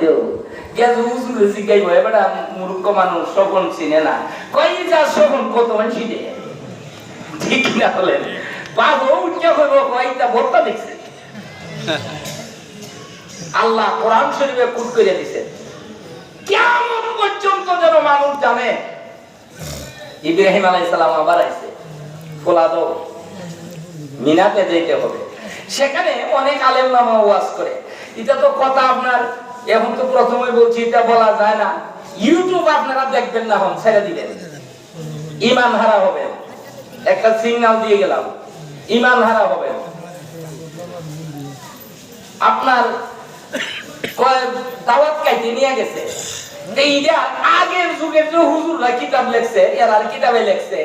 দে আল্লাহ কোরআন শরীফে কুট করে দিছে। কেমন পর্যন্ত যেন মানুষ জানে। ইব্রাহিম আলাইহিস সালাম আবার আইছে। ফোলাদো মিনাতে যেতে হবে। সেখানে অনেক আলেম নামা ওয়াজ করে। এটা তো কথা আপনার এখন তো প্রথমে বলছি, এটা বলা যায় না। ইউটিউব আপনারা দেখবেন না হন ছেড়ে দিবেন। ইমান হারা হবে। একটা সিগন্যাল দিয়ে গেলাম। ইমান হারা হবে। আপনার দাওয়াত কাইতে নিয়ে গেছে। এইটা আগের যুগের যে হুজুররা কিতাব লেখছে, এর আর কিতাবে লেখছে।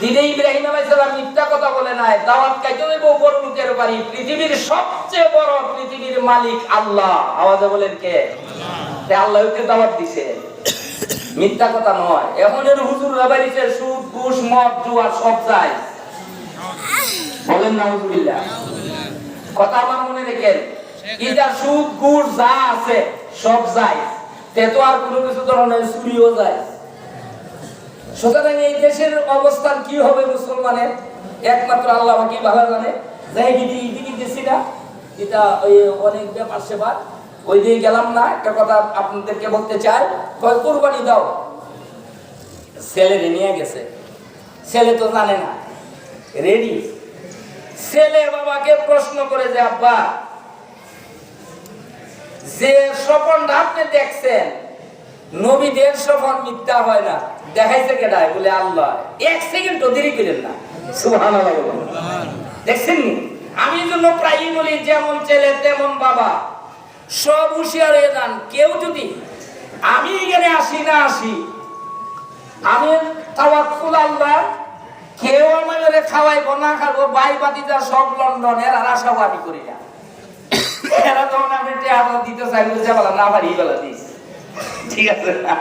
দিনে ইব্রাহিম আলাইহিস সালাম মিথ্যা কথা বলে নাই, দাওয়াত দেব বড় লোকের বাড়ি। পৃথিবীর সবচেয়ে বড় পৃথিবীর মালিক আল্লাহ। আওয়াজে বলেন কে? দাওয়াত দিছে। মিথ্যা কথা নয়। এখন এর হুজুররা বাড়িতে সুদ, ঘুষ, মদ, জুয়া সব যায় বলেন না হুজুরিল্লাহ কথা আমার মনে রেখেন। এটা সুদ গুড় যা আছে, সব যায় তে তো আর কোনো কিছু ধরনের চুরিও যায়। সুতরাং এই দেশের অবস্থান কি হবে মুসলমানের? একমাত্র আল্লাহ কি ভালো জানে। এটা ওই অনেক ব্যাপার সেবার। ওই দিয়ে গেলাম না। একটা কথা আপনাদেরকে বলতে চাই। কয়, কোরবানি দাও। ছেলে নিয়ে গেছে। ছেলে তো জানে না। রেডি ছেলে বাবাকে প্রশ্ন করে যে, আব্বা, যে স্বপনটা আপনি দেখছেন নবীদের স্বপন মিথ্যা হয় না, দেখাইছে কেডায় বলে আল্লাহ। এক সেকেন্ড দেরি করেন না। সুবহানাল্লাহ দেখছেন আমি জন্য প্রায়ই বলি, যেমন ছেলে, তেমন বাবা, সব হুঁশিয়ার হয়ে যান। কেউ যদি, আমি এখানে আসি না আসি, আমি তাওয়াক্কুল আল্লাহ, কেউ আমাদের খাওয়াইব না খাব, বাই বাতিটা সব লন্ডনের আর আশাও আমি করি না। এরা তখন আমি টেহাটা দিতে চাই বলছে বলা না পারি বেলা দিস ঠিক আছে না?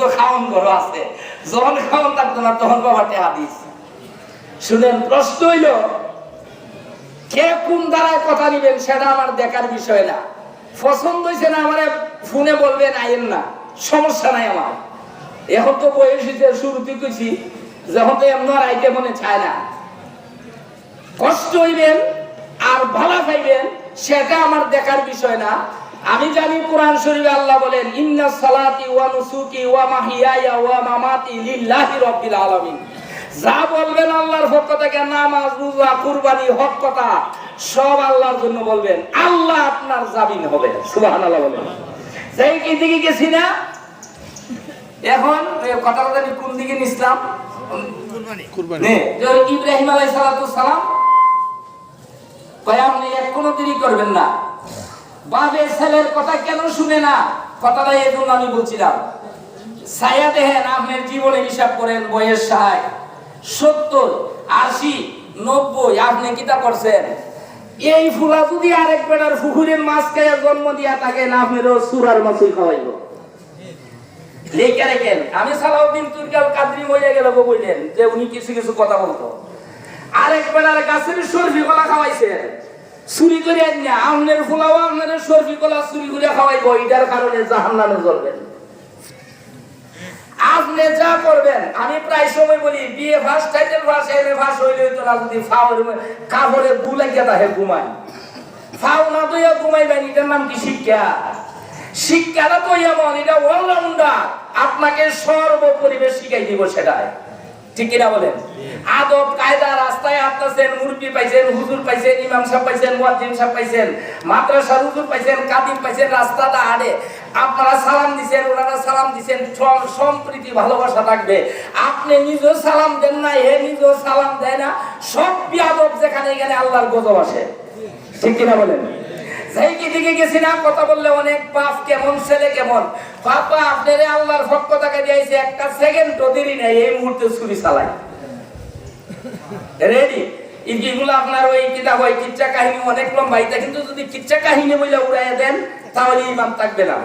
তো খাওয়ান ঘর আছে। যখন খাওয়ান থাকতো না তখন বাবা টেহা দিস শুনেন, প্রশ্ন হইল, কে কোন দ্বারায় কথা নিবেন সেটা আমার দেখার বিষয় না। পছন্দ হয়েছে না আমার ফোনে বলবেন আইন না। সমস্যা নাই আমার। এখন তো বয়স হয়েছে শুরুতে কইছি, যখন তো এমন আর আইতে মনে চায় না। কষ্ট হইবেন আর ভালো পাইবেন সেটা আমার দেখার বিষয় না। আমি জানি কোরআন শরীফে আল্লাহ বলেন ইন্না সালাতি ওয়া নুসুকি ওয়া মাহিয়ায়া ওয়া মামাতি লিল্লাহি রাব্বিল আলামিন। যা বলবেন আল্লাহর পক্ষ থেকে নামাজ রোজা কুরবানি হক কথা সব আল্লাহর জন্য বলবেন। আল্লাহ আপনার জামিন হবে সুবহানাল্লাহ বলেন যাই কি দিকে গেছি না? এখন কথাটা জানি কোন দিকে নিছিলাম? নে, যে ইব্রাহিম আলাইহিস সালাতু সালাম। কয় আপনি এক কোনো দেরি করবেন না। বাপের ছেলের কথা কেন শুনে না? কথাটা এই জন্য আমি বলছিলাম। ছায়া দেখেন আপনার জীবনে হিসাব করেন বয়স ষাট সত্তর, আশি, নব্বই, আপনি কিতা করছেন এই ফুলা যদি আরেক বেটার পুকুরের মাছ খাইয়া জন্ম দিয়া থাকে, না আপনারও সুরার মাছই খাওয়াইব। লেখা রেখেন আমি সালাউদ্দিন তুর্কাল কাদরি মরে গেল বললেন, যে উনি কিছু কিছু কথা বলতো। আরেক বেলার গাছের সরফি কলা খাওয়াইছে চুরি করে আনিয়া আমনের ফুলাও আমনের সরফি কলা চুরি করে খাওয়াইবো, এটার কারণে জাহান নামে জ্বলবেন। আপনি যা করবেন, আমি প্রায় সময় বলি, বিয়ে first title first M A first হইলে হইতো না, যদি ফাওয়ার কাপড়ে বুলাইয়া তাহে ঘুমায়। ফাও না তো ইয়া ঘুমাইবেন, এটার নাম কি শিক্ষা? শিক্ষাটা তো এমন, এটা অলরাউন্ডার আপনাকে সর্বপরিবেশ শিখাই দিব সেটাই। ঠিক কিনা বলেন? আদব, কায়দা, রাস্তায় আসতেছেন মুরব্বি পাইছেন, হুজুর পাইছেন, ইমাম সাহেব পাইছেন, মুয়াজ্জিন সাহেব পাইছেন, মাদ্রাসার হুজুর পাইছেন, কাদিম পাইছেন, রাস্তাটা আড়ে। আপনারা সালাম দিছেন, ওনারা সালাম দিছেন, সম- সম্প্রীতি, ভালোবাসা থাকবে। আপনি নিজেও সালাম দেন না হে নিজেও সালাম দেয় না। সব বিয়াদব যেখানে এখানে আল্লাহর গজব আসে। ঠিক কিনা বলেন? সেই কি দিকে গেছি না, কথা বললে অনেক, বাপ কেমন, ছেলে কেমন? বাবা আপনারে আল্লাহর পক্ষ থেকে দিয়েছে, একটা সেকেন্ড দেরি নেই, এই মুহূর্তে ছুরি চালাই। রেডি ইগুলো আপনার ওই কিতাব, ওই কিচ্ছা কাহিনী অনেক লম্বা কিন্তু যদি কিচ্ছা কাহিনী বলে উড়াইয়া দেন, তাহলে ইমাম থাকবে না।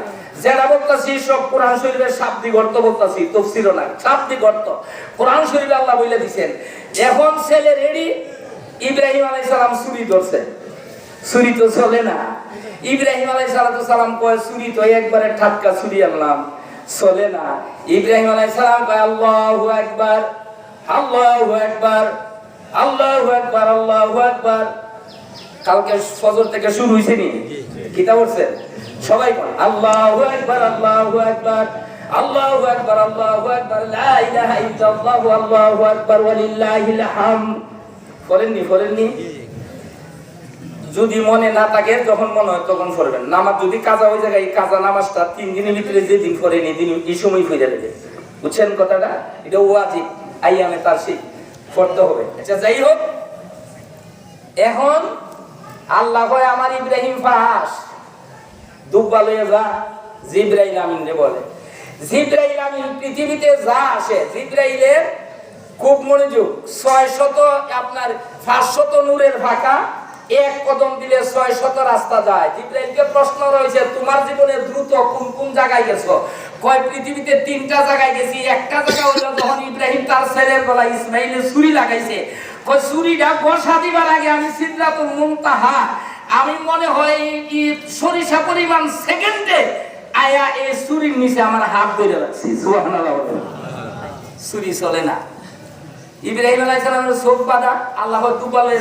যেটা বলতেছি, সব কোরআন শরীফের শাব্দিক অর্থ বলতেছি তফসির না শাব্দিক অর্থ। কোরআন শরীফে আল্লাহ বলে দিছেন, এখন ছেলে রেডি ইব্রাহিম আলাইহিস সালাম ছুরি ধরছে। ছুরি তো চলে না। ইব্রাহিম আলাই সালাম কয় চুরি তো একবারে ঠাটকা চুরি আনলাম, চলে না। ইব্রাহিম আলাই সালাম কয়, আল্লাহু একবার আল্লাহু একবার আল্লাহু একবার আল্লাহু একবার কালকে ফজর থেকে শুরু হয়েছে নি? কিতা বলছেন সবাই বল আল্লাহু আকবার আল্লাহু আকবার আল্লাহু আকবার আল্লাহু আকবার লা ইলাহা ইল্লাল্লাহু আল্লাহু আকবার ওয়ালিল্লাহিল হামদ করেননি করেননি যদি মনে না থাকে যখন মনে হয় তখন পড়বেন। নামাজ যদি কাজা হয়ে যায় এই কাজা নামাজটা তিন দিনের ভিতরে যেদিন করেনি দিন এই সময় হয়ে যাবে। বুঝছেন কথাটা? এটা ওয়াজিব। আইয়ামে তার পড়তে হবে। আচ্ছা যাই হোক এখন আল্লাহ কয়, আমার ইব্রাহিম ফাহাস দুব্বা লইয়া যা, জিব্রাইল আমিন রে বলে। জিব্রাইল আমিন পৃথিবীতে যা আসে, জিব্রাইলের খুব মনোযোগ। ছয় শত আপনার পাঁচশত নূরের ফাঁকা এক কদম দিলে ছয় শত রাস্তা যায়। জিব্রাইলকে প্রশ্ন রয়েছে, তোমার জীবনে দ্রুত কোন কোন জায়গায় গেছো? কয়, পৃথিবীতে তিনটা জায়গায় গেছি। একটা জায়গা হলো যখন ইব্রাহিম তার ছেলের গলা ইসমাইলের ছুরি লাগাইছে। কয়, ছুরিটা বসা দিবার আগে আমি সিদ্ধাতুল মুনতাহা, আমি মনে হয় সরিষা পরিমাণ সেকেন্ডে আয়া এই ছুরির নিচে আমার হাত ধরে রাখছি। ছুরি চলে না। ইব্রাহিম আলাইহিস সালামের চোখ বাঁধা, আল্লাহ দুবালে